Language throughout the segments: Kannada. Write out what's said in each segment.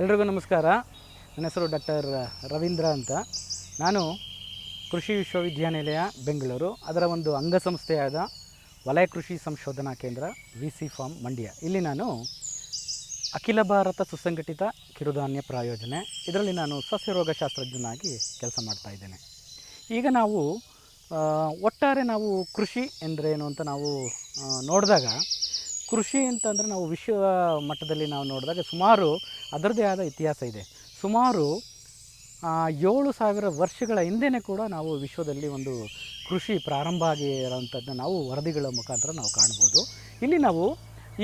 ಎಲ್ರಿಗೂ ನಮಸ್ಕಾರ. ನನ್ನ ಹೆಸರು ಡಾಕ್ಟರ್ ರವೀಂದ್ರ ಅಂತ. ನಾನು ಕೃಷಿ ವಿಶ್ವವಿದ್ಯಾನಿಲಯ, ಬೆಂಗಳೂರು. ಅದರ ಒಂದು ಅಂಗಸಂಸ್ಥೆಯಾದ ವಲಯ ಕೃಷಿ ಸಂಶೋಧನಾ ಕೇಂದ್ರ, ವಿ ಸಿ ಫಾರ್ಮ್ ಮಂಡ್ಯ. ಇಲ್ಲಿ ನಾನು ಅಖಿಲ ಭಾರತ ಸುಸಂಘಟಿತ ಕಿರುಧಾನ್ಯ ಪ್ರಾಯೋಜನೆ, ಇದರಲ್ಲಿ ನಾನು ಸಸ್ಯರೋಗಶಾಸ್ತ್ರಜ್ಞನಾಗಿ ಕೆಲಸ ಮಾಡ್ತಾ ಇದ್ದೇನೆ. ಈಗ ನಾವು ಒಟ್ಟಾರೆ ನಾವು ಕೃಷಿ ಎಂದರೇನು ಅಂತ ನಾವು ನೋಡಿದಾಗ, ಕೃಷಿ ಅಂತಂದರೆ ನಾವು ವಿಶ್ವ ಮಟ್ಟದಲ್ಲಿ ನಾವು ನೋಡಿದಾಗ ಸುಮಾರು ಅದರದ್ದೇ ಆದ ಇತಿಹಾಸ ಇದೆ. ಸುಮಾರು ಏಳು ಸಾವಿರ ವರ್ಷಗಳ ಹಿಂದೆಯೇ ಕೂಡ ನಾವು ವಿಶ್ವದಲ್ಲಿ ಒಂದು ಕೃಷಿ ಪ್ರಾರಂಭ ಆಗಿರೋಂಥದ್ದನ್ನ ನಾವು ವರದಿಗಳ ಮುಖಾಂತರ ನಾವು ಕಾಣ್ಬೋದು. ಇಲ್ಲಿ ನಾವು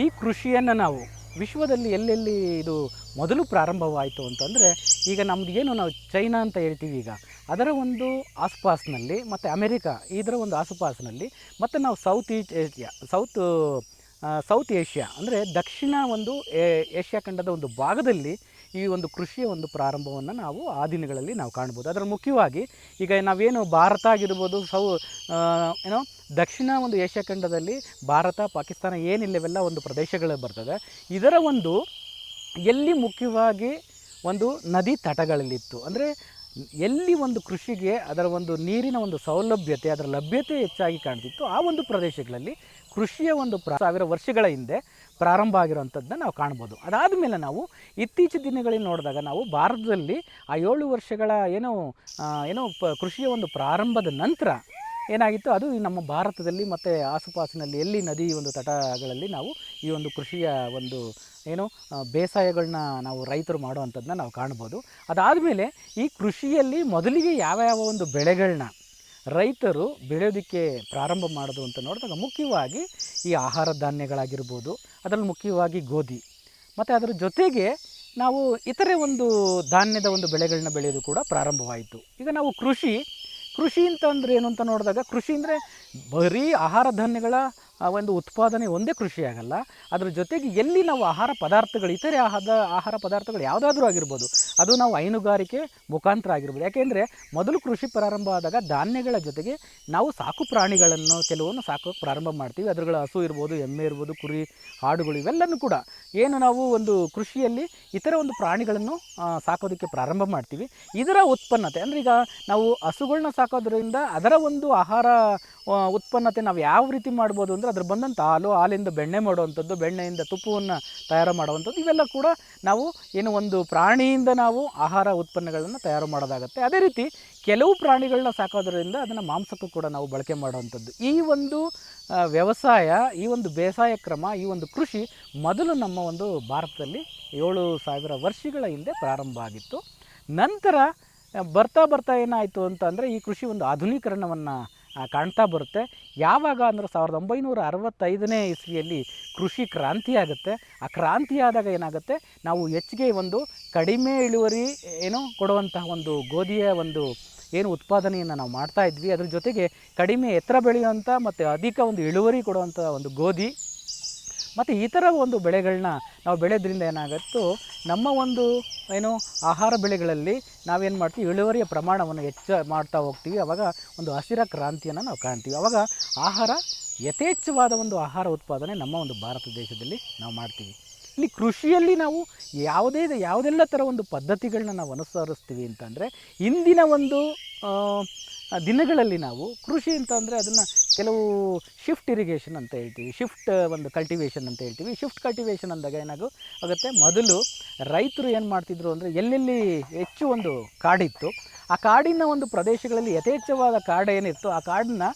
ಈ ಕೃಷಿಯನ್ನು ನಾವು ವಿಶ್ವದಲ್ಲಿ ಎಲ್ಲೆಲ್ಲಿ ಇದು ಮೊದಲು ಪ್ರಾರಂಭವಾಯಿತು ಅಂತಂದರೆ, ಈಗ ನಮ್ದು ಏನು ನಾವು ಚೈನಾ ಅಂತ ಹೇಳ್ತೀವಿ ಈಗ, ಅದರ ಒಂದು ಆಸುಪಾಸಿನಲ್ಲಿ ಮತ್ತು ಅಮೆರಿಕ ಇದರ ಒಂದು ಆಸುಪಾಸಿನಲ್ಲಿ ಮತ್ತು ನಾವು south east Asia, south south Asia ಅಂದರೆ ದಕ್ಷಿಣ ಒಂದು ಏಷ್ಯಾ ಖಂಡದ ಒಂದು ಭಾಗದಲ್ಲಿ ಈ ಒಂದು ಕೃಷಿಯ ಒಂದು ಪ್ರಾರಂಭವನ್ನು ನಾವು ಆ ದಿನಗಳಲ್ಲಿ ನಾವು ಕಾಣ್ಬೋದು. ಅದರ ಮುಖ್ಯವಾಗಿ ಈಗ ನಾವೇನು ಭಾರತ ಆಗಿರ್ಬೋದು, ಸೌ ಏನೋ ದಕ್ಷಿಣ ಒಂದು ಏಷ್ಯಾ ಖಂಡದಲ್ಲಿ ಭಾರತ, ಪಾಕಿಸ್ತಾನ ಏನಿಲ್ಲವೆಲ್ಲ ಒಂದು ಪ್ರದೇಶಗಳು ಬರ್ತದೆ. ಇದರ ಒಂದು ಎಲ್ಲಿ ಮುಖ್ಯವಾಗಿ ಒಂದು ನದಿ ತಟಗಳಲ್ಲಿತ್ತು, ಅಂದರೆ ಎಲ್ಲಿ ಒಂದು ಕೃಷಿಗೆ ಅದರ ಒಂದು ನೀರಿನ ಒಂದು ಸೌಲಭ್ಯತೆ, ಅದರ ಲಭ್ಯತೆ ಹೆಚ್ಚಾಗಿ ಕಾಣ್ತಿತ್ತು, ಆ ಒಂದು ಪ್ರದೇಶಗಳಲ್ಲಿ ಕೃಷಿಯ ಒಂದು ಪ್ರ ಸಾವಿರ ವರ್ಷಗಳ ಹಿಂದೆ ಪ್ರಾರಂಭ ಆಗಿರುವಂಥದ್ದನ್ನ ನಾವು ಕಾಣ್ಬೋದು. ಅದಾದ ಮೇಲೆ ನಾವು ಇತ್ತೀಚಿನ ದಿನಗಳಲ್ಲಿ ನೋಡಿದಾಗ ನಾವು ಭಾರತದಲ್ಲಿ ಆ ಏಳು ವರ್ಷಗಳ ಏನೋ ಏನೋ ಪ ಕೃಷಿಯ ಒಂದು ಪ್ರಾರಂಭದ ನಂತರ ಏನಾಗಿತ್ತು? ಅದು ನಮ್ಮ ಭಾರತದಲ್ಲಿ ಮತ್ತು ಆಸುಪಾಸಿನಲ್ಲಿ ಎಲ್ಲಿ ನದಿ ಒಂದು ತಟಗಳಲ್ಲಿ ನಾವು ಈ ಒಂದು ಕೃಷಿಯ ಒಂದು ಏನು ಬೇಸಾಯಗಳನ್ನ ನಾವು ರೈತರು ಮಾಡುವಂಥದ್ದನ್ನ ನಾವು ಕಾಣ್ಬೋದು. ಅದಾದಮೇಲೆ ಈ ಕೃಷಿಯಲ್ಲಿ ಮೊದಲಿಗೆ ಯಾವ ಯಾವ ಒಂದು ಬೆಳೆಗಳನ್ನ ರೈತರು ಬೆಳೆಯೋದಕ್ಕೆ ಪ್ರಾರಂಭ ಮಾಡೋದು ಅಂತ ನೋಡಿದಾಗ ಮುಖ್ಯವಾಗಿ ಈ ಆಹಾರ ಧಾನ್ಯಗಳಾಗಿರ್ಬೋದು, ಅದರಲ್ಲಿ ಮುಖ್ಯವಾಗಿ ಗೋಧಿ. ಮತ್ತು ಅದರ ಜೊತೆಗೆ ನಾವು ಇತರೆ ಒಂದು ಧಾನ್ಯದ ಒಂದು ಬೆಳೆಗಳನ್ನ ಬೆಳೆಯೋದು ಕೂಡ ಪ್ರಾರಂಭವಾಯಿತು. ಈಗ ನಾವು ಕೃಷಿ ಕೃಷಿ ಅಂತಂದ್ರೆ ಏನು ಅಂತ ನೋಡಿದಾಗ ಕೃಷಿ ಅಂದರೆ ಬರೀ ಆಹಾರ ಧಾನ್ಯಗಳ ಆ ಒಂದು ಉತ್ಪಾದನೆ ಒಂದೇ ಕೃಷಿ ಆಗಲ್ಲ ಅದ್ರ ಜೊತೆಗೆ ಎಲ್ಲಿ ನಾವು ಆಹಾರ ಪದಾರ್ಥಗಳು, ಇತರೆ ಆಹಾರ ಆಹಾರ ಪದಾರ್ಥಗಳು ಯಾವುದಾದ್ರೂ ಆಗಿರ್ಬೋದು, ಅದು ನಾವು ಹೈನುಗಾರಿಕೆ ಮುಖಾಂತರ ಆಗಿರ್ಬೋದು. ಯಾಕೆಂದರೆ ಮೊದಲು ಕೃಷಿ ಪ್ರಾರಂಭ ಆದಾಗ ಧಾನ್ಯಗಳ ಜೊತೆಗೆ ನಾವು ಸಾಕು ಪ್ರಾಣಿಗಳನ್ನು, ಕೆಲವನ್ನು ಸಾಕೋಕ್ಕೆ ಪ್ರಾರಂಭ ಮಾಡ್ತೀವಿ. ಅದರಗಳ ಹಸು ಇರ್ಬೋದು, ಎಮ್ಮೆ ಇರ್ಬೋದು, ಕುರಿ, ಆಡುಗಳು ಇವೆಲ್ಲನೂ ಕೂಡ ಏನು ನಾವು ಒಂದು ಕೃಷಿಯಲ್ಲಿ ಇತರ ಒಂದು ಪ್ರಾಣಿಗಳನ್ನು ಸಾಕೋದಕ್ಕೆ ಪ್ರಾರಂಭ ಮಾಡ್ತೀವಿ. ಇದರ ಉತ್ಪನ್ನತೆ, ಅಂದರೆ ಈಗ ನಾವು ಹಸುಗಳನ್ನ ಸಾಕೋದ್ರಿಂದ ಅದರ ಒಂದು ಆಹಾರ ಉತ್ಪನ್ನತೆ ನಾವು ಯಾವ ರೀತಿ ಮಾಡ್ಬೋದು ಅಂದರೆ ಅದ್ರ ಬಂದಂಥ ಹಾಲು, ಹಾಲಿಂದ ಬೆಣ್ಣೆ ಮಾಡುವಂಥದ್ದು, ಬೆಣ್ಣೆಯಿಂದ ತುಪ್ಪವನ್ನು ತಯಾರು ಮಾಡುವಂಥದ್ದು, ಇವೆಲ್ಲ ಕೂಡ ನಾವು ಏನು ಒಂದು ಪ್ರಾಣಿಯಿಂದ ನಾವು ಆಹಾರ ಉತ್ಪನ್ನಗಳನ್ನು ತಯಾರು ಮಾಡೋದಾಗುತ್ತೆ. ಅದೇ ರೀತಿ ಕೆಲವು ಪ್ರಾಣಿಗಳನ್ನ ಸಾಕೋದ್ರಿಂದ ಅದನ್ನು ಮಾಂಸಕ್ಕೂ ಕೂಡ ನಾವು ಬಳಕೆ ಮಾಡುವಂಥದ್ದು. ಈ ಒಂದು ವ್ಯವಸಾಯ, ಈ ಒಂದು ಬೇಸಾಯ ಕ್ರಮ, ಈ ಒಂದು ಕೃಷಿ ಮೊದಲು ನಮ್ಮ ಒಂದು ಭಾರತದಲ್ಲಿ ಏಳು ಸಾವಿರ ವರ್ಷಗಳ ಹಿಂದೆ ಪ್ರಾರಂಭ ಆಗಿತ್ತು. ನಂತರ ಬರ್ತಾ ಬರ್ತಾ ಏನಾಯಿತು ಅಂತಂದರೆ ಈ ಕೃಷಿ ಒಂದು ಆಧುನೀಕರಣವನ್ನು ಕಾಣ್ತಾ ಬರುತ್ತೆ. ಯಾವಾಗ ಅಂದರೆ ಸಾವಿರದ ಒಂಬೈನೂರ ಅರವತ್ತೈದನೇ ಇಸ್ವಿಯಲ್ಲಿ ಕೃಷಿ ಕ್ರಾಂತಿ ಆಗುತ್ತೆ. ಆ ಕ್ರಾಂತಿ ಆದಾಗ ಏನಾಗುತ್ತೆ? ನಾವು ಹೆಚ್ಚಿಗೆ ಒಂದು ಕಡಿಮೆ ಇಳುವರಿ ಏನು ಕೊಡುವಂತಹ ಒಂದು ಗೋಧಿಯ ಒಂದು ಏನು ಉತ್ಪಾದನೆಯನ್ನು ನಾವು ಮಾಡ್ತಾ ಇದ್ವಿ. ಅದ್ರ ಜೊತೆಗೆ ಕಡಿಮೆ ಎತ್ತರ ಬೆಳೆಯುವಂಥ ಮತ್ತು ಅಧಿಕ ಒಂದು ಇಳುವರಿ ಕೊಡುವಂಥ ಒಂದು ಗೋಧಿ ಮತ್ತು ಈ ಥರ ಒಂದು ಬೆಳೆಗಳನ್ನ ನಾವು ಬೆಳೆಯೋದ್ರಿಂದ ಏನಾಗುತ್ತೋ, ನಮ್ಮ ಒಂದು ಏನು ಆಹಾರ ಬೆಳೆಗಳಲ್ಲಿ ನಾವೇನು ಮಾಡ್ತೀವಿ, ಇಳುವರಿಯ ಪ್ರಮಾಣವನ್ನು ಹೆಚ್ಚು ಮಾಡ್ತಾ ಹೋಗ್ತೀವಿ. ಅವಾಗ ಒಂದು ಹಸಿರ ಕ್ರಾಂತಿಯನ್ನು ನಾವು ಕಾಣ್ತೀವಿ. ಅವಾಗ ಆಹಾರ, ಯಥೇಚ್ಛವಾದ ಒಂದು ಆಹಾರ ಉತ್ಪಾದನೆ ನಮ್ಮ ಒಂದು ಭಾರತ ದೇಶದಲ್ಲಿ ನಾವು ಮಾಡ್ತೀವಿ. ಇಲ್ಲಿ ಕೃಷಿಯಲ್ಲಿ ನಾವು ಯಾವುದೇ ಯಾವುದೆಲ್ಲ ಥರ ಒಂದು ಪದ್ಧತಿಗಳನ್ನ ನಾವು ಅನುಸರಿಸ್ತೀವಿ ಅಂತಂದರೆ, ಇಂದಿನ ಒಂದು ದಿನಗಳಲ್ಲಿ ನಾವು ಕೃಷಿ ಅಂತ ಅಂದರೆ ಅದನ್ನು ಕೆಲವು ಶಿಫ್ಟ್ ಇರಿಗೇಷನ್ ಅಂತ ಹೇಳ್ತೀವಿ. ಶಿಫ್ಟ್ ಒಂದು ಕಲ್ಟಿವೇಷನ್ ಅಂತ ಹೇಳ್ತೀವಿ. ಶಿಫ್ಟ್ ಕಲ್ಟಿವೇಷನ್ ಅಂದಾಗ ಏನಾಗು ಆಗುತ್ತೆ, ಮೊದಲು ರೈತರು ಏನು ಮಾಡ್ತಿದ್ರು ಅಂದರೆ ಎಲ್ಲೆಲ್ಲಿ ಹೆಚ್ಚು ಒಂದು ಕಾಡಿತ್ತು, ಆ ಕಾಡಿನ ಒಂದು ಪ್ರದೇಶಗಳಲ್ಲಿ ಯಥೇಚ್ಛವಾದ ಕಾಡು ಏನಿತ್ತು, ಆ ಕಾಡನ್ನ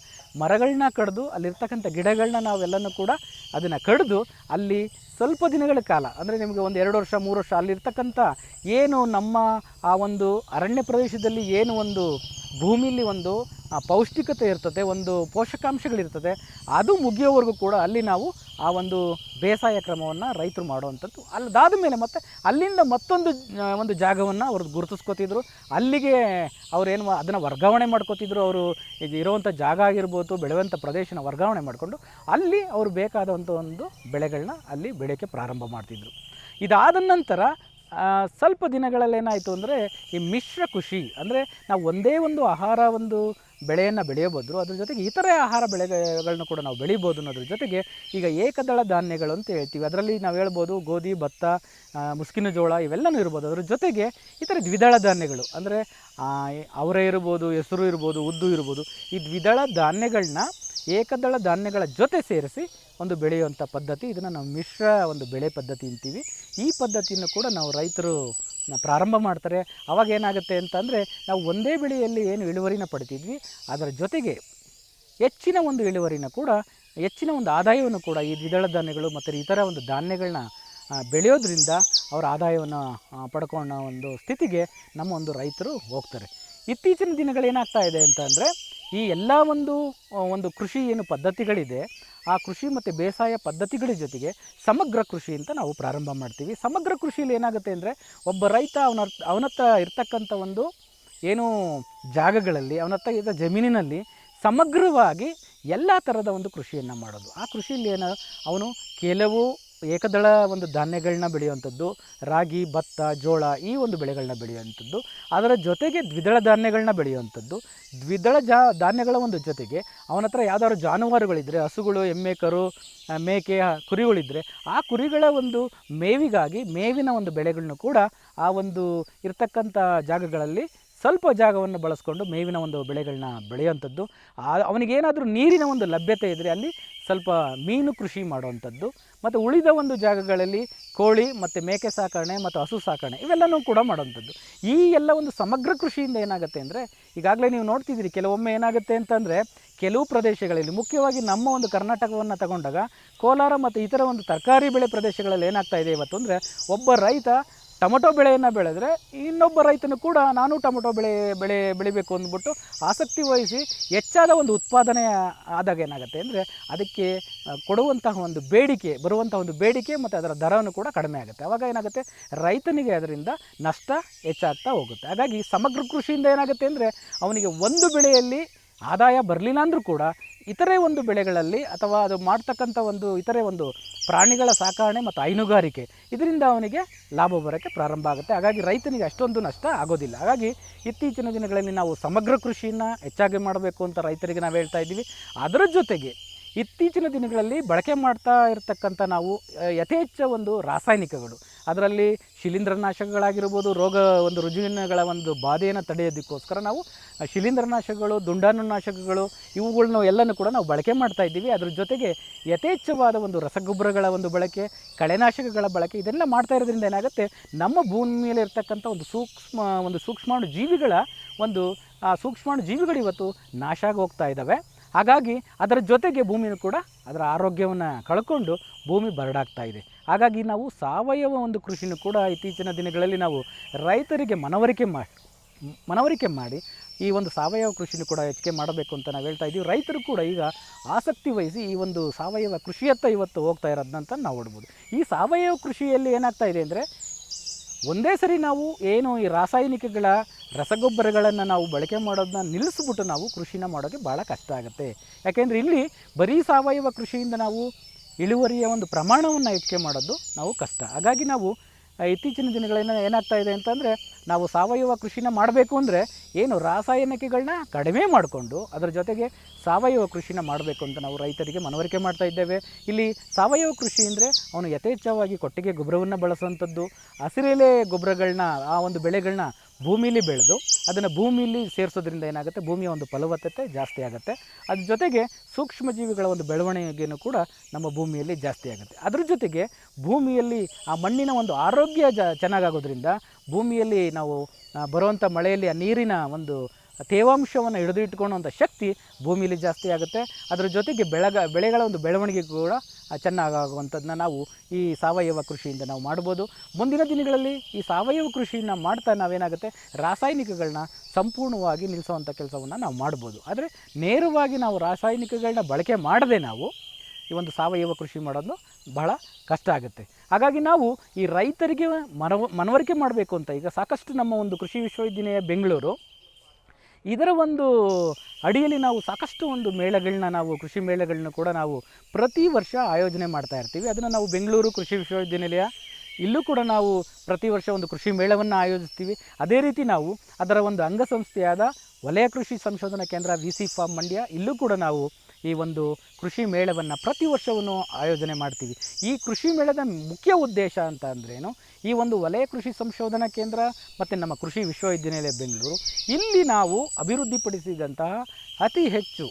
ಮರಗಳನ್ನ ಕಡಿದು ಅಲ್ಲಿರ್ತಕ್ಕಂಥ ಗಿಡಗಳನ್ನ ನಾವೆಲ್ಲನೂ ಕೂಡ ಅದನ್ನು ಕಡಿದು ಅಲ್ಲಿ ಸ್ವಲ್ಪ ದಿನಗಳ ಕಾಲ, ಅಂದರೆ ನಿಮಗೆ ಒಂದು ಎರಡು ವರ್ಷ, ಮೂರು ವರ್ಷ ಅಲ್ಲಿರ್ತಕ್ಕಂಥ ಏನು ನಮ್ಮ ಆ ಒಂದು ಅರಣ್ಯ ಪ್ರದೇಶದಲ್ಲಿ ಏನು ಒಂದು ಭೂಮಿಲಿ ಒಂದು ಆ, ಪೌಷ್ಟಿಕತೆ ಇರ್ತದೆ ಒಂದು ಪೋಷಕಾಂಶಗಳಿರ್ತದೆ ಅದು ಮುಗಿಯೋವರೆಗೂ ಕೂಡ ಅಲ್ಲಿ ನಾವು ಆ ಒಂದು ಬೇಸಾಯ ಕ್ರಮವನ್ನು ರೈತರು ಮಾಡುವಂಥದ್ದು. ಅಲ್ಲದಾದ ಮೇಲೆ ಮತ್ತೆ ಅಲ್ಲಿಂದ ಮತ್ತೊಂದು ಒಂದು ಜಾಗವನ್ನು ಅವರು ಗುರುತಿಸ್ಕೊತಿದ್ರು. ಅಲ್ಲಿಗೆ ಅವ್ರೇನು ಅದನ್ನು ವರ್ಗಾವಣೆ ಮಾಡ್ಕೋತಿದ್ರು. ಅವರು ಇರುವಂಥ ಜಾಗ ಆಗಿರ್ಬೋದು ಬೆಳೆಯುವಂಥ ಪ್ರದೇಶನ ವರ್ಗಾವಣೆ ಮಾಡಿಕೊಂಡು ಅಲ್ಲಿ ಅವರು ಬೇಕಾದಂಥ ಒಂದು ಬೆಳೆಗಳನ್ನ ಅಲ್ಲಿ ಬೆಳೆಯೋಕ್ಕೆ ಪ್ರಾರಂಭ ಮಾಡ್ತಿದ್ರು. ಇದಾದ ನಂತರ ಸ್ವಲ್ಪ ದಿನಗಳಲ್ಲೇನಾಯಿತು ಅಂದರೆ ಈ ಮಿಶ್ರ ಕೃಷಿ ಅಂದರೆ ನಾವು ಒಂದೇ ಒಂದು ಆಹಾರ ಒಂದು ಬೆಳೆಯನ್ನು ಬೆಳೆಯಬಹುದು. ಅದ್ರ ಜೊತೆಗೆ ಇತರೆ ಆಹಾರ ಬೆಳೆಗಳನ್ನ ಕೂಡ ನಾವು ಬೆಳಿಬೋದು ಅನ್ನೋದ್ರ ಜೊತೆಗೆ ಈಗ ಏಕದಳ ಧಾನ್ಯಗಳು ಅಂತ ಹೇಳ್ತೀವಿ. ಅದರಲ್ಲಿ ನಾವು ಹೇಳ್ಬೋದು ಗೋಧಿ, ಭತ್ತ ಮುಸ್ಕಿನ ಜೋಳ ಇವೆಲ್ಲನೂ ಇರ್ಬೋದು. ಅದ್ರ ಜೊತೆಗೆ ಇತರ ದ್ವಿದಳ ಧಾನ್ಯಗಳು. ಅಂದರೆ ಅವರೇ ಇರ್ಬೋದು, ಹೆಸರು ಇರ್ಬೋದು, ಉದ್ದು ಇರ್ಬೋದು. ಈ ದ್ವಿದಳ ಧಾನ್ಯಗಳನ್ನ ಏಕದಳ ಧಾನ್ಯಗಳ ಜೊತೆ ಸೇರಿಸಿ ಒಂದು ಬೆಳೆಯುವಂಥ ಪದ್ಧತಿ. ಇದನ್ನು ನಾವು ಮಿಶ್ರ ಒಂದು ಬೆಳೆ ಪದ್ಧತಿ ಅಂತೀವಿ. ಈ ಪದ್ಧತಿಯನ್ನು ಕೂಡ ನಾವು ರೈತರು ಪ್ರಾರಂಭ ಮಾಡ್ತಾರೆ. ಅವಾಗ ಏನಾಗುತ್ತೆ ಅಂತಂದರೆ, ನಾವು ಒಂದೇ ಬೆಳೆಯಲ್ಲಿ ಏನು ಇಳುವರಿನ ಪಡಿತಿದ್ವಿ, ಅದರ ಜೊತೆಗೆ ಹೆಚ್ಚಿನ ಒಂದು ಇಳುವರಿನ ಕೂಡ, ಹೆಚ್ಚಿನ ಒಂದು ಆದಾಯವನ್ನು ಕೂಡ ಈ ದ್ವಿದಳ ಧಾನ್ಯಗಳು ಮತ್ತು ಇತರ ಒಂದು ಧಾನ್ಯಗಳನ್ನ ಬೆಳೆಯೋದ್ರಿಂದ ಅವರ ಆದಾಯವನ್ನು ಪಡ್ಕೊಳ್ಳೋ ಒಂದು ಸ್ಥಿತಿಗೆ ನಮ್ಮ ಒಂದು ರೈತರು ಹೋಗ್ತಾರೆ. ಇತ್ತೀಚಿನ ದಿನಗಳೇನಾಗ್ತಾ ಇದೆ ಅಂತಂದರೆ ಈ ಎಲ್ಲ ಒಂದು ಒಂದು ಕೃಷಿ ಏನು ಪದ್ಧತಿಗಳಿದೆ, ಆ ಕೃಷಿ ಮತ್ತು ಬೇಸಾಯ ಪದ್ಧತಿಗಳ ಜೊತೆಗೆ ಸಮಗ್ರ ಕೃಷಿ ಅಂತ ನಾವು ಪ್ರಾರಂಭ ಮಾಡ್ತೀವಿ. ಸಮಗ್ರ ಕೃಷಿಯಲ್ಲಿ ಏನಾಗುತ್ತೆ ಅಂದರೆ, ಒಬ್ಬ ರೈತ ಅವನ ಅವನತ್ತ ಇರ್ತಕ್ಕಂಥ ಒಂದು ಏನು ಜಾಗಗಳಲ್ಲಿ ಅವನತ್ತ ಇದ್ದ ಜಮೀನಿನಲ್ಲಿ ಸಮಗ್ರವಾಗಿ ಎಲ್ಲ ಥರದ ಒಂದು ಕೃಷಿಯನ್ನು ಮಾಡೋದು. ಆ ಕೃಷಿಯಲ್ಲಿ ಏನು, ಅವನು ಕೆಲವು ಏಕದಳ ಒಂದು ಧಾನ್ಯಗಳನ್ನ ಬೆಳೆಯುವಂಥದ್ದು, ರಾಗಿ, ಭತ್ತ, ಜೋಳ ಈ ಒಂದು ಬೆಳೆಗಳನ್ನ ಬೆಳೆಯುವಂಥದ್ದು. ಅದರ ಜೊತೆಗೆ ದ್ವಿದಳ ಧಾನ್ಯಗಳನ್ನ ಬೆಳೆಯುವಂಥದ್ದು. ದ್ವಿದಳ ಜಾ, ಧಾನ್ಯಗಳ ಒಂದು ಜೊತೆಗೆ ಅವನ ಹತ್ರ ಯಾವ್ದಾದ್ರು ಜಾನುವಾರುಗಳಿದ್ದರೆ ಹಸುಗಳು ಎಮ್ಮೆ ಕರು ಮೇಕೆ ಕುರಿಗಳಿದ್ದರೆ ಆ ಕುರಿಗಳ ಒಂದು ಮೇವಿಗಾಗಿ, ಮೇವಿನ ಒಂದು ಬೆಳೆಗಳನ್ನು ಕೂಡ ಆ ಒಂದು ಇರತಕ್ಕಂಥ ಜಾಗಗಳಲ್ಲಿ ಸ್ವಲ್ಪ ಜಾಗವನ್ನು ಬಳಸ್ಕೊಂಡು ಮೇವಿನ ಒಂದು ಬೆಳೆಗಳನ್ನ ಬೆಳೆಯುವಂಥದ್ದು. ಅವನಿಗೇನಾದರೂ ನೀರಿನ ಒಂದು ಲಭ್ಯತೆ ಇದ್ದರೆ ಅಲ್ಲಿ ಸ್ವಲ್ಪ ಮೀನು ಕೃಷಿ ಮಾಡುವಂಥದ್ದು. ಮತ್ತು ಉಳಿದ ಒಂದು ಜಾಗಗಳಲ್ಲಿ ಕೋಳಿ ಮತ್ತು ಮೇಕೆ ಸಾಕಣೆ ಮತ್ತು ಹಸು ಸಾಕಣೆ ಇವೆಲ್ಲನೂ ಕೂಡ ಮಾಡುವಂಥದ್ದು. ಈ ಎಲ್ಲ ಒಂದು ಸಮಗ್ರ ಕೃಷಿಯಿಂದ ಏನಾಗುತ್ತೆ ಅಂದರೆ, ಈಗಾಗಲೇ ನೀವು ನೋಡ್ತಿದ್ದೀರಿ ಕೆಲವೊಮ್ಮೆ ಏನಾಗುತ್ತೆ ಅಂತಂದರೆ, ಕೆಲವು ಪ್ರದೇಶಗಳಲ್ಲಿ ಮುಖ್ಯವಾಗಿ ನಮ್ಮ ಒಂದು ಕರ್ನಾಟಕವನ್ನು ತಗೊಂಡಾಗ ಕೋಲಾರ ಮತ್ತು ಇತರ ಒಂದು ತರಕಾರಿ ಬೆಳೆ ಪ್ರದೇಶಗಳಲ್ಲಿ ಏನಾಗ್ತಾ ಇದೆ ಇವತ್ತು ಅಂದರೆ, ಒಬ್ಬ ರೈತ ಟೊಮೊಟೊ ಬೆಳೆಯನ್ನು ಬೆಳೆದರೆ ಇನ್ನೊಬ್ಬ ರೈತನು ಕೂಡ ನಾನು ಟೊಮೊಟೊ ಬೆಳೆ ಬೆಳೆ, ಬೆಳಿಬೇಕು ಅಂದ್ಬಿಟ್ಟು ಆಸಕ್ತಿ ವಹಿಸಿ ಹೆಚ್ಚಾದ ಒಂದು ಉತ್ಪಾದನೆ ಆದಾಗ ಏನಾಗುತ್ತೆ ಅಂದರೆ ಅದಕ್ಕೆ ಕೊಡುವಂತಹ ಒಂದು ಬೇಡಿಕೆ ಬರುವಂಥ ಒಂದು ಬೇಡಿಕೆ ಮತ್ತು ಅದರ ದರವನ್ನು ಕೂಡ ಕಡಿಮೆ ಆಗುತ್ತೆ. ಆವಾಗ ಏನಾಗುತ್ತೆ, ರೈತನಿಗೆ ಅದರಿಂದ ನಷ್ಟ ಹೆಚ್ಚಾಗ್ತಾ ಹೋಗುತ್ತೆ. ಹಾಗಾಗಿ ಸಮಗ್ರ ಕೃಷಿಯಿಂದ ಏನಾಗುತ್ತೆ ಅಂದರೆ ಅವನಿಗೆ ಒಂದು ಬೆಳೆಯಲ್ಲಿ ಆದಾಯ ಬರಲಿಲ್ಲ ಅಂದರೂ ಕೂಡ ಇತರೆ ಒಂದು ಬೆಳೆಗಳಲ್ಲಿ ಅಥವಾ ಅದು ಮಾಡ್ತಕ್ಕಂಥ ಒಂದು ಇತರೆ ಒಂದು ಪ್ರಾಣಿಗಳ ಸಾಕಾಣೆ ಮತ್ತು ಹೈನುಗಾರಿಕೆ, ಇದರಿಂದ ಅವನಿಗೆ ಲಾಭ ಬರೋಕ್ಕೆ ಪ್ರಾರಂಭ ಆಗುತ್ತೆ. ಹಾಗಾಗಿ ರೈತನಿಗೆ ಅಷ್ಟೊಂದು ನಷ್ಟ ಆಗೋದಿಲ್ಲ. ಹಾಗಾಗಿ ಇತ್ತೀಚಿನ ದಿನಗಳಲ್ಲಿ ನಾವು ಸಮಗ್ರ ಕೃಷಿಯನ್ನು ಹೆಚ್ಚಾಗಿ ಮಾಡಬೇಕು ಅಂತ ರೈತರಿಗೆ ನಾವು ಹೇಳ್ತಾ ಇದ್ದೀವಿ. ಅದರ ಜೊತೆಗೆ ಇತ್ತೀಚಿನ ದಿನಗಳಲ್ಲಿ ಬಳಕೆ ಮಾಡ್ತಾ ಇರತಕ್ಕಂಥ ನಾವು ಯಥೇಚ್ಛ ಒಂದು ರಾಸಾಯನಿಕಗಳು. ಅದರಲ್ಲಿ ಶಿಲೀಂಧ್ರನಾಶಕಗಳಾಗಿರ್ಬೋದು ರೋಗ ಒಂದು ರುಜುವಿನಗಳ ಒಂದು ಬಾಧೆಯನ್ನು ತಡೆಯೋದಕ್ಕೋಸ್ಕರ ನಾವು ಶಿಲೀಂಧ್ರನಾಶಕಗಳು, ದುಂಡಾಣುನಾಶಕಗಳು ಇವುಗಳನ್ನ ಎಲ್ಲನೂ ಕೂಡ ನಾವು ಬಳಕೆ ಮಾಡ್ತಾ ಇದ್ದೀವಿ. ಅದ್ರ ಜೊತೆಗೆ ಯಥೇಚ್ಛವಾದ ಒಂದು ರಸಗೊಬ್ಬರಗಳ ಒಂದು ಬಳಕೆ, ಕಳೆನಾಶಕಗಳ ಬಳಕೆ ಇದೆಲ್ಲ ಮಾಡ್ತಾ ಇರೋದ್ರಿಂದ ಏನಾಗುತ್ತೆ? ನಮ್ಮ ಭೂಮಿ ಮೇಲೆ ಇರ್ತಕ್ಕಂಥ ಒಂದು ಸೂಕ್ಷ್ಮ, ಒಂದು ಸೂಕ್ಷ್ಮಾಣು ಜೀವಿಗಳ ಒಂದು, ಆ ಸೂಕ್ಷ್ಮಾಣು ಜೀವಿಗಳು ಇವತ್ತು ನಾಶ ಆಗಿ ಹೋಗ್ತಾ ಇದ್ದಾವೆ. ಹಾಗಾಗಿ ಅದರ ಜೊತೆಗೆ ಭೂಮಿಯೂ ಕೂಡ ಅದರ ಆರೋಗ್ಯವನ್ನು ಕಳ್ಕೊಂಡು ಭೂಮಿ ಬರಡಾಗ್ತಾ ಇದೆ. ಹಾಗಾಗಿ ನಾವು ಸಾವಯವ ಒಂದು ಕೃಷಿನೂ ಕೂಡ ಇತ್ತೀಚಿನ ದಿನಗಳಲ್ಲಿ ನಾವು ರೈತರಿಗೆ ಮನವರಿಕೆ ಮಾಡಿ ಮನವರಿಕೆ ಮಾಡಿ ಈ ಒಂದು ಸಾವಯವ ಕೃಷಿನೂ ಕೂಡ ಹೆಚ್ಚಿಗೆ ಮಾಡಬೇಕು ಅಂತ ನಾವು ಹೇಳ್ತಾ ಇದ್ದೀವಿ. ರೈತರು ಕೂಡ ಈಗ ಆಸಕ್ತಿ ವಹಿಸಿ ಈ ಒಂದು ಸಾವಯವ ಕೃಷಿಯತ್ತ ಇವತ್ತು ಹೋಗ್ತಾ ಇರೋದಂತ ನಾವು ನೋಡ್ಬೋದು. ಈ ಸಾವಯವ ಕೃಷಿಯಲ್ಲಿ ಏನಾಗ್ತಾ ಇದೆ ಅಂದರೆ ಒಂದೇ ಸರಿ ನಾವು ಏನು ಈ ರಾಸಾಯನಿಕಗಳ ರಸಗೊಬ್ಬರಗಳನ್ನು ನಾವು ಬಳಕೆ ಮಾಡೋದನ್ನ ನಿಲ್ಲಿಸ್ಬಿಟ್ಟು ನಾವು ಕೃಷಿನ ಮಾಡೋಕ್ಕೆ ಭಾಳ ಕಷ್ಟ ಆಗುತ್ತೆ. ಯಾಕೆಂದರೆ ಇಲ್ಲಿ ಬರೀ ಸಾವಯವ ಕೃಷಿಯಿಂದ ನಾವು ಇಳುವರಿಯ ಒಂದು ಪ್ರಮಾಣವನ್ನು ಹೆಚ್ಚಿಗೆ ಮಾಡೋದು ನಾವು ಕಷ್ಟ. ಹಾಗಾಗಿ ನಾವು ಇತ್ತೀಚಿನ ದಿನಗಳಲ್ಲಿ ಏನಾಗ್ತಾ ಇದೆ ಅಂತಂದರೆ ನಾವು ಸಾವಯವ ಕೃಷಿನ ಮಾಡಬೇಕು ಅಂದರೆ ಏನು ರಾಸಾಯನಿಕಗಳನ್ನ ಕಡಿಮೆ ಮಾಡಿಕೊಂಡು ಅದರ ಜೊತೆಗೆ ಸಾವಯವ ಕೃಷಿನ ಮಾಡಬೇಕು ಅಂತ ನಾವು ರೈತರಿಗೆ ಮನವರಿಕೆ ಮಾಡ್ತಾ ಇದ್ದೇವೆ. ಇಲ್ಲಿ ಸಾವಯವ ಕೃಷಿ ಅಂದರೆ ಅವನು ಯಥೇಚ್ಛವಾಗಿ ಕೊಟ್ಟಿಗೆ ಗೊಬ್ಬರವನ್ನು ಬಳಸುವಂಥದ್ದು, ಹಸಿರೆಲೆ ಗೊಬ್ಬರಗಳನ್ನ, ಆ ಒಂದು ಬೆಳೆಗಳನ್ನ ಭೂಮಿಲಿ ಬೆಳೆದು ಅದನ್ನು ಭೂಮಿಲಿ ಸೇರಿಸೋದ್ರಿಂದ ಏನಾಗುತ್ತೆ? ಭೂಮಿಯ ಒಂದು ಫಲವತ್ತತೆ ಜಾಸ್ತಿ ಆಗುತ್ತೆ. ಅದ್ರ ಜೊತೆಗೆ ಸೂಕ್ಷ್ಮ ಜೀವಿಗಳ ಒಂದು ಬೆಳವಣಿಗೆಯೂ ಕೂಡ ನಮ್ಮ ಭೂಮಿಯಲ್ಲಿ ಜಾಸ್ತಿ ಆಗುತ್ತೆ. ಅದ್ರ ಜೊತೆಗೆ ಭೂಮಿಯಲ್ಲಿ ಆ ಮಣ್ಣಿನ ಒಂದು ಆರೋಗ್ಯ ಜ, ಚೆನ್ನಾಗಾಗೋದ್ರಿಂದ ಭೂಮಿಯಲ್ಲಿ ನಾವು ಬರುವಂಥ ಮಳೆಯಲ್ಲಿ ಆ ನೀರಿನ ಒಂದು ತೇವಾಂಶವನ್ನು ಹಿಡಿದು ಇಟ್ಕೊಳ್ಳುವಂಥ ಶಕ್ತಿ ಭೂಮಿಯಲ್ಲಿ ಜಾಸ್ತಿ ಆಗುತ್ತೆ. ಅದರ ಜೊತೆಗೆ ಬೆಳೆಗ, ಬೆಳೆಗಳ ಒಂದು ಬೆಳವಣಿಗೆ ಕೂಡ ಚೆನ್ನಾಗಾಗುವಂಥದ್ದನ್ನ ನಾವು ಈ ಸಾವಯವ ಕೃಷಿಯಿಂದ ನಾವು ಮಾಡ್ಬೋದು. ಮುಂದಿನ ದಿನಗಳಲ್ಲಿ ಈ ಸಾವಯವ ಕೃಷಿಯನ್ನು ಮಾಡ್ತಾ ನಾವೇನಾಗುತ್ತೆ? ರಾಸಾಯನಿಕಗಳನ್ನ ಸಂಪೂರ್ಣವಾಗಿ ನಿಲ್ಲಿಸುವಂಥ ಕೆಲಸವನ್ನು ನಾವು ಮಾಡ್ಬೋದು. ಆದರೆ ನೇರವಾಗಿ ನಾವು ರಾಸಾಯನಿಕಗಳನ್ನ ಬಳಕೆ ಮಾಡದೆ ನಾವು ಈ ಒಂದು ಸಾವಯವ ಕೃಷಿ ಮಾಡೋದು ಬಹಳ ಕಷ್ಟ ಆಗುತ್ತೆ. ಹಾಗಾಗಿ ನಾವು ಈ ರೈತರಿಗೆ ಮನವ, ಮನವರಿಕೆ ಮಾಡಬೇಕು ಅಂತ ಈಗ ಸಾಕಷ್ಟು ನಮ್ಮ ಒಂದು ಕೃಷಿ ವಿಶ್ವವಿದ್ಯಾಲಯ ಬೆಂಗಳೂರು ಇದರ ಒಂದು ಅಡಿಯಲ್ಲಿ ನಾವು ಸಾಕಷ್ಟು ಒಂದು ಮೇಳಗಳನ್ನ ನಾವು, ಕೃಷಿ ಮೇಳಗಳನ್ನ ಕೂಡ ನಾವು ಪ್ರತಿ ವರ್ಷ ಆಯೋಜನೆ ಮಾಡ್ತಾ ಇರ್ತೀವಿ. ಅದನ್ನು ನಾವು ಬೆಂಗಳೂರು ಕೃಷಿ ವಿಶ್ವವಿದ್ಯಾನಿಲಯ, ಇಲ್ಲೂ ಕೂಡ ನಾವು ಪ್ರತಿ ವರ್ಷ ಒಂದು ಕೃಷಿ ಮೇಳವನ್ನು ಆಯೋಜಿಸ್ತೀವಿ. ಅದೇ ರೀತಿ ನಾವು ಅದರ ಒಂದು ಅಂಗಸಂಸ್ಥೆಯಾದ ವಲಯ ಕೃಷಿ ಸಂಶೋಧನಾ ಕೇಂದ್ರ ವಿ ಸಿ ಫಾರ್ಮ್ ಮಂಡ್ಯ, ಇಲ್ಲೂ ಕೂಡ ನಾವು ಈ ಒಂದು ಕೃಷಿ ಮೇಳವನ್ನು ಪ್ರತಿ ವರ್ಷವೂ ಆಯೋಜನೆ ಮಾಡ್ತೀವಿ. ಈ ಕೃಷಿ ಮೇಳದ ಮುಖ್ಯ ಉದ್ದೇಶ ಅಂತ ಅಂದ್ರೇನು ಈ ಒಂದು ವಲಯ ಕೃಷಿ ಸಂಶೋಧನಾ ಕೇಂದ್ರ ಮತ್ತು ನಮ್ಮ ಕೃಷಿ ವಿಶ್ವವಿದ್ಯಾನಿಲಯ ಬೆಂಗಳೂರು, ಇಲ್ಲಿ ನಾವು ಅಭಿವೃದ್ಧಿಪಡಿಸಿದಂತಹ ಅತಿ ಹೆಚ್ಚು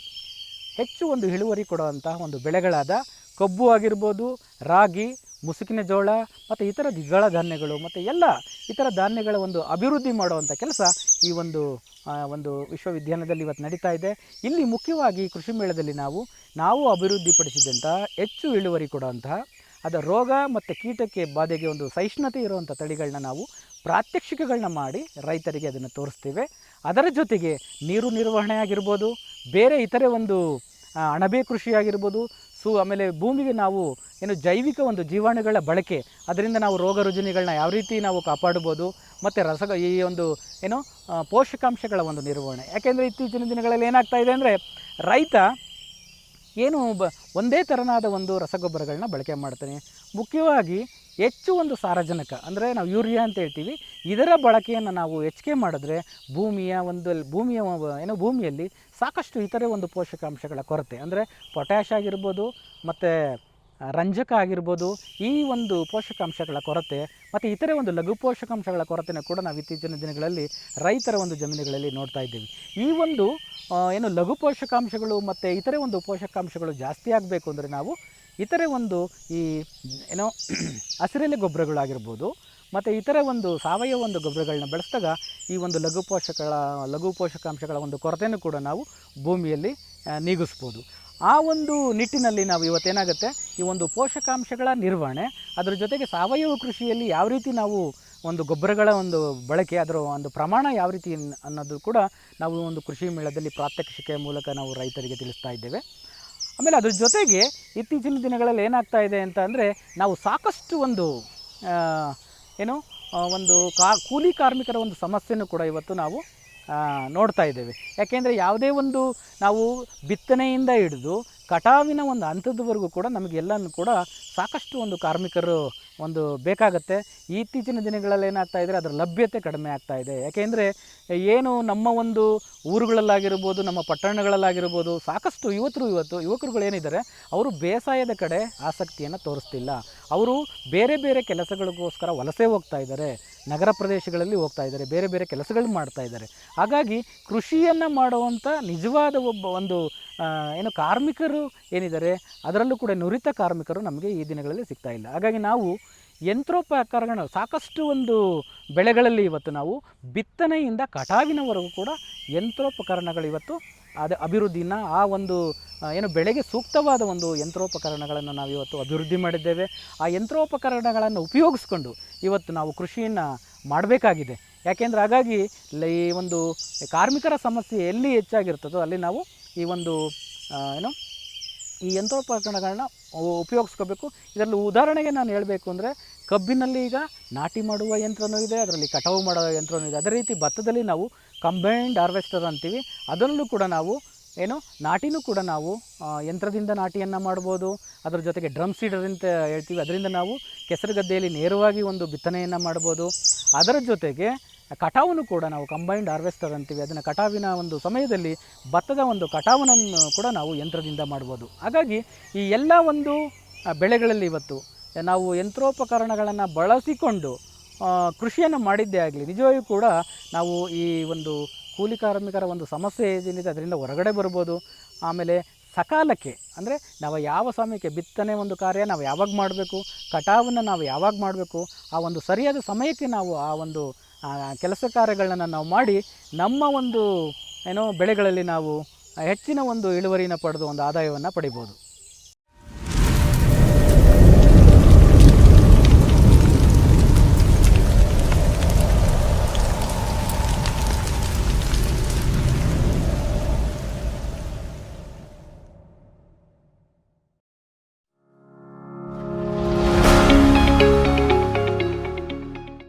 ಹೆಚ್ಚು ಒಂದು ಇಳುವರಿ ಕೊಡುವಂತಹ ಒಂದು ಬೆಳೆಗಳಾದ ಕಬ್ಬು ಆಗಿರ್ಬೋದು, ರಾಗಿ, ಮುಸುಕಿನ ಜೋಳ ಮತ್ತು ಇತರ ದ್ವಿದಳ ಧಾನ್ಯಗಳು ಮತ್ತು ಎಲ್ಲ ಇತರ ಧಾನ್ಯಗಳ ಒಂದು ಅಭಿವೃದ್ಧಿ ಮಾಡುವಂಥ ಕೆಲಸ ಈ ಒಂದು ಒಂದು ವಿಶ್ವವಿದ್ಯಾಲಯದಲ್ಲಿ ಇವತ್ತು ನಡೀತಾ ಇದೆ. ಇಲ್ಲಿ ಮುಖ್ಯವಾಗಿ ಕೃಷಿ ಮೇಳದಲ್ಲಿ ನಾವು ನಾವು ಅಭಿವೃದ್ಧಿಪಡಿಸಿದಂತಹ ಹೆಚ್ಚು ಇಳುವರಿ ಕೊಡುವಂತಹ ಅದರ ರೋಗ ಮತ್ತು ಕೀಟಕ್ಕೆ ಬಾಧೆಗೆ ಒಂದು ಸಹಿಷ್ಣುತೆ ಇರುವಂಥ ತಳಿಗಳನ್ನ ನಾವು ಪ್ರಾತ್ಯಕ್ಷಿಕಗಳನ್ನ ಮಾಡಿ ರೈತರಿಗೆ ಅದನ್ನು ತೋರಿಸ್ತೇವೆ. ಅದರ ಜೊತೆಗೆ ನೀರು ನಿರ್ವಹಣೆ ಆಗಿರ್ಬೋದು ಬೇರೆ ಇತರೆ ಒಂದು ಅಣಬೆ ಕೃಷಿ ಆಗಿರ್ಬೋದು ಸು, ಆಮೇಲೆ ಭೂಮಿಗೆ ನಾವು ಏನು ಜೈವಿಕ ಒಂದು ಜೀವಾಣುಗಳ ಬಳಕೆ, ಅದರಿಂದ ನಾವು ರೋಗ ರುಜಿನಗಳನ್ನ ಯಾವ ರೀತಿ ನಾವು ಕಾಪಾಡ್ಬೋದು, ಮತ್ತು ರಸ, ಈ ಒಂದು ಏನು ಪೋಷಕಾಂಶಗಳ ಒಂದು ನಿರ್ವಹಣೆ. ಯಾಕೆಂದರೆ ಇತ್ತೀಚಿನ ದಿನಗಳಲ್ಲಿ ಏನಾಗ್ತಾ ಇದೆ ಅಂದರೆ, ರೈತ ಏನು ಒಂದೇ ಥರನಾದ ಒಂದು ರಸಗೊಬ್ಬರಗಳನ್ನ ಬಳಕೆ ಮಾಡ್ತಾನೆ. ಮುಖ್ಯವಾಗಿ ಹೆಚ್ಚು ಒಂದು ಸಾರಜನಕ, ಅಂದರೆ ನಾವು ಯೂರಿಯಾ ಅಂತ ಹೇಳ್ತೀವಿ, ಇದರ ಬಳಕೆಯನ್ನು ನಾವು ಹೆಚ್ಚಿಗೆ ಮಾಡಿದ್ರೆ ಭೂಮಿಯ ಒಂದು ಭೂಮಿಯ ಏನು ಭೂಮಿಯಲ್ಲಿ ಸಾಕಷ್ಟು ಇತರೆ ಒಂದು ಪೋಷಕಾಂಶಗಳ ಕೊರತೆ, ಅಂದರೆ ಪೊಟ್ಯಾಶ್ ಆಗಿರ್ಬೋದು, ಮತ್ತು ರಂಜಕ ಆಗಿರ್ಬೋದು, ಈ ಒಂದು ಪೋಷಕಾಂಶಗಳ ಕೊರತೆ, ಮತ್ತು ಇತರೆ ಒಂದು ಲಘು ಪೋಷಕಾಂಶಗಳ ಕೊರತೆನ ಕೂಡ ನಾವು ಇತ್ತೀಚಿನ ದಿನಗಳಲ್ಲಿ ರೈತರ ಒಂದು ಜಮೀನುಗಳಲ್ಲಿ ನೋಡ್ತಾ ಇದ್ದೀವಿ. ಈ ಒಂದು ಏನು ಲಘು ಪೋಷಕಾಂಶಗಳು ಮತ್ತು ಇತರೆ ಒಂದು ಪೋಷಕಾಂಶಗಳು ಜಾಸ್ತಿ ಆಗಬೇಕು ಅಂದರೆ ನಾವು ಇತರೆ ಒಂದು ಈ ಏನೋ ಹಸಿರೆಲೆ ಗೊಬ್ಬರಗಳಾಗಿರ್ಬೋದು, ಮತ್ತು ಇತರೆ ಒಂದು ಸಾವಯವ ಒಂದು ಗೊಬ್ಬರಗಳನ್ನ ಬಳಸಿದಾಗ ಈ ಒಂದು ಲಘು ಪೋಷಕಗಳ, ಲಘು ಪೋಷಕಾಂಶಗಳ ಒಂದು ಕೊರತೆಯನ್ನು ಕೂಡ ನಾವು ಭೂಮಿಯಲ್ಲಿ ನೀಗಿಸ್ಬೋದು. ಆ ಒಂದು ನಿಟ್ಟಿನಲ್ಲಿ ನಾವು ಇವತ್ತೇನಾಗುತ್ತೆ ಈ ಒಂದು ಪೋಷಕಾಂಶಗಳ ನಿರ್ವಹಣೆ, ಅದರ ಜೊತೆಗೆ ಸಾವಯವ ಕೃಷಿಯಲ್ಲಿ ಯಾವ ರೀತಿ ನಾವು ಒಂದು ಗೊಬ್ಬರಗಳ ಒಂದು ಬಳಕೆ, ಅದರ ಒಂದು ಪ್ರಮಾಣ ಯಾವ ರೀತಿ ಅನ್- ಅನ್ನೋದು ಕೂಡ ನಾವು ಒಂದು ಕೃಷಿ ಮೇಳದಲ್ಲಿ ಪ್ರಾತ್ಯಕ್ಷಿಕೆಯ ಮೂಲಕ ನಾವು ರೈತರಿಗೆ ತಿಳಿಸ್ತಾ ಇದ್ದೇವೆ. ಆಮೇಲೆ ಅದ್ರ ಜೊತೆಗೆ ಇತ್ತೀಚಿನ ದಿನಗಳಲ್ಲಿ ಏನಾಗ್ತಾ ಇದೆ ಅಂತ ಅಂದರೆ ನಾವು ಸಾಕಷ್ಟು ಒಂದು ಏನು ಒಂದು ಕಾ, ಕೂಲಿ ಕಾರ್ಮಿಕರ ಒಂದು ಸಮಸ್ಯೆಯನ್ನು ಕೂಡ ಇವತ್ತು ನಾವು ನೋಡ್ತಾ ಇದ್ದೇವೆ. ಯಾಕೆಂದರೆ ಯಾವುದೇ ಒಂದು ನಾವು ಬಿತ್ತನೆಯಿಂದ ಹಿಡಿದು ಕಟಾವಿನ ಒಂದು ಹಂತದವರೆಗೂ ಕೂಡ ನಮಗೆಲ್ಲನೂ ಕೂಡ ಸಾಕಷ್ಟು ಒಂದು ಕಾರ್ಮಿಕರು ಒಂದು ಬೇಕಾಗತ್ತೆ. ಇತ್ತೀಚಿನ ದಿನಗಳಲ್ಲಿ ಏನಾಗ್ತಾ ಇದ್ದರೆ ಅದರ ಲಭ್ಯತೆ ಕಡಿಮೆ ಆಗ್ತಾ ಇದೆ. ಯಾಕೆಂದರೆ ಏನು ನಮ್ಮ ಒಂದು ಊರುಗಳಲ್ಲಾಗಿರ್ಬೋದು, ನಮ್ಮ ಪಟ್ಟಣಗಳಲ್ಲಾಗಿರ್ಬೋದು, ಸಾಕಷ್ಟು ಯುವಕರು ಇವತ್ತು, ಯುವಕರುಗಳು ಏನಿದ್ದಾರೆ, ಅವರು ಬೇಸಾಯದ ಕಡೆ ಆಸಕ್ತಿಯನ್ನು ತೋರಿಸ್ತಿಲ್ಲ. ಅವರು ಬೇರೆ ಬೇರೆ ಕೆಲಸಗಳಿಗೋಸ್ಕರ ವಲಸೆ ಹೋಗ್ತಾ ಇದ್ದಾರೆ. ನಗರ ಪ್ರದೇಶಗಳಲ್ಲಿ ಹೋಗ್ತಾ ಇದ್ದಾರೆ, ಬೇರೆ ಬೇರೆ ಕೆಲಸಗಳು ಮಾಡ್ತಾ ಇದ್ದಾರೆ. ಹಾಗಾಗಿ ಕೃಷಿಯನ್ನು ಮಾಡುವಂಥ ನಿಜವಾದ ಒಬ್ಬ ಒಂದು ಏನು ಕಾರ್ಮಿಕರು ಏನಿದ್ದಾರೆ, ಅದರಲ್ಲೂ ಕೂಡ ನುರಿತ ಕಾರ್ಮಿಕರು ನಮಗೆ ಈ ದಿನಗಳಲ್ಲಿ ಸಿಗ್ತಾ ಇಲ್ಲ. ಹಾಗಾಗಿ ನಾವು ಯಂತ್ರೋಪಕರಣ ಸಾಕಷ್ಟು ಒಂದು ಬೆಳೆಗಳಲ್ಲಿ ಇವತ್ತು ನಾವು ಬಿತ್ತನೆಯಿಂದ ಕಟಾವಿನವರೆಗೂ ಕೂಡ ಯಂತ್ರೋಪಕರಣಗಳು ಇವತ್ತು ಅದು ಅಭಿವೃದ್ಧಿನ ಆ ಒಂದು ಏನು ಬೆಳೆಗೆ ಸೂಕ್ತವಾದ ಒಂದು ಯಂತ್ರೋಪಕರಣಗಳನ್ನು ನಾವು ಇವತ್ತು ಅಭಿವೃದ್ಧಿ ಮಾಡಿದ್ದೇವೆ. ಆ ಯಂತ್ರೋಪಕರಣಗಳನ್ನು ಉಪಯೋಗಿಸ್ಕೊಂಡು ಇವತ್ತು ನಾವು ಕೃಷಿಯನ್ನು ಮಾಡಬೇಕಾಗಿದೆ. ಯಾಕೆಂದರೆ ಹಾಗಾಗಿ ಈ ಒಂದು ಕಾರ್ಮಿಕರ ಸಮಸ್ಯೆ ಎಲ್ಲಿ ಹೆಚ್ಚಾಗಿರ್ತದೋ ಅಲ್ಲಿ ನಾವು ಈ ಒಂದು ಏನು, ಈ ಯಂತ್ರೋಪಕರಣಗಳನ್ನ ಉಪಯೋಗಿಸ್ಕೋಬೇಕು. ಇದರಲ್ಲಿ ಉದಾಹರಣೆಗೆ ನಾನು ಹೇಳಬೇಕು ಅಂದರೆ ಕಬ್ಬಿನಲ್ಲಿ ಈಗ ನಾಟಿ ಮಾಡುವ ಯಂತ್ರನೂ ಇದೆ, ಅದರಲ್ಲಿ ಕಟಾವು ಮಾಡುವ ಯಂತ್ರನೂ ಇದೆ. ಅದೇ ರೀತಿ ಭತ್ತದಲ್ಲಿ ನಾವು ಕಂಬೈನ್ಡ್ ಹಾರ್ವೆಸ್ಟರ್ ಅಂತೀವಿ. ಅದರಲ್ಲೂ ಕೂಡ ನಾವು, ಏನು, ನಾಟಿನೂ ಕೂಡ ನಾವು ಯಂತ್ರದಿಂದ ನಾಟಿಯನ್ನು ಮಾಡ್ಬೋದು. ಅದರ ಜೊತೆಗೆ ಡ್ರಮ್ ಸೀಡರ್ ಅಂತ ಹೇಳ್ತೀವಿ. ಅದರಿಂದ ನಾವು ಕೆಸರು ಗದ್ದೆಯಲ್ಲಿ ನೇರವಾಗಿ ಒಂದು ಬಿತ್ತನೆಯನ್ನು ಮಾಡ್ಬೋದು. ಅದರ ಜೊತೆಗೆ ಕಟಾವನ್ನು ಕೂಡ ನಾವು ಕಂಬೈನ್ಡ್ ಹಾರ್ವೆಸ್ಟರ್ ಅಂತೀವಿ. ಅದನ್ನು ಕಟಾವಿನ ಒಂದು ಸಮಯದಲ್ಲಿ ಭತ್ತದ ಒಂದು ಕಟಾವನ್ನು ಕೂಡ ನಾವು ಯಂತ್ರದಿಂದ ಮಾಡ್ಬೋದು. ಹಾಗಾಗಿ ಈ ಎಲ್ಲ ಒಂದು ಬೆಳೆಗಳಲ್ಲಿ ಇವತ್ತು ನಾವು ಯಂತ್ರೋಪಕರಣಗಳನ್ನು ಬಳಸಿಕೊಂಡು ಕೃಷಿಯನ್ನು ಮಾಡಿದ್ದೇ ಆಗಲಿ ನಿಜವಾಗಿಯೂ ಕೂಡ ನಾವು ಈ ಒಂದು ಕೂಲಿ ಕಾರ್ಮಿಕರ ಒಂದು ಸಮಸ್ಯೆ ಏನಿದೆ ಅದರಿಂದ ಹೊರಗಡೆ ಬರ್ಬೋದು. ಆಮೇಲೆ ಸಕಾಲಕ್ಕೆ, ಅಂದರೆ ನಾವು ಯಾವ ಸಮಯಕ್ಕೆ ಬಿತ್ತನೆ ಒಂದು ಕಾರ್ಯ ನಾವು ಯಾವಾಗ ಮಾಡಬೇಕು, ಕಟಾವನ್ನು ನಾವು ಯಾವಾಗ ಮಾಡಬೇಕು, ಆ ಒಂದು ಸರಿಯಾದ ಸಮಯಕ್ಕೆ ನಾವು ಆ ಒಂದು ಕೆಲಸ ಕಾರ್ಯಗಳನ್ನು ನಾವು ಮಾಡಿ ನಮ್ಮ ಒಂದು, ಏನೋ, ಬೆಳೆಗಳಲ್ಲಿ ನಾವು ಹೆಚ್ಚಿನ ಒಂದು ಇಳುವರಿನ ಪಡೆದು ಒಂದು ಆದಾಯವನ್ನು ಪಡಿಬೋದು.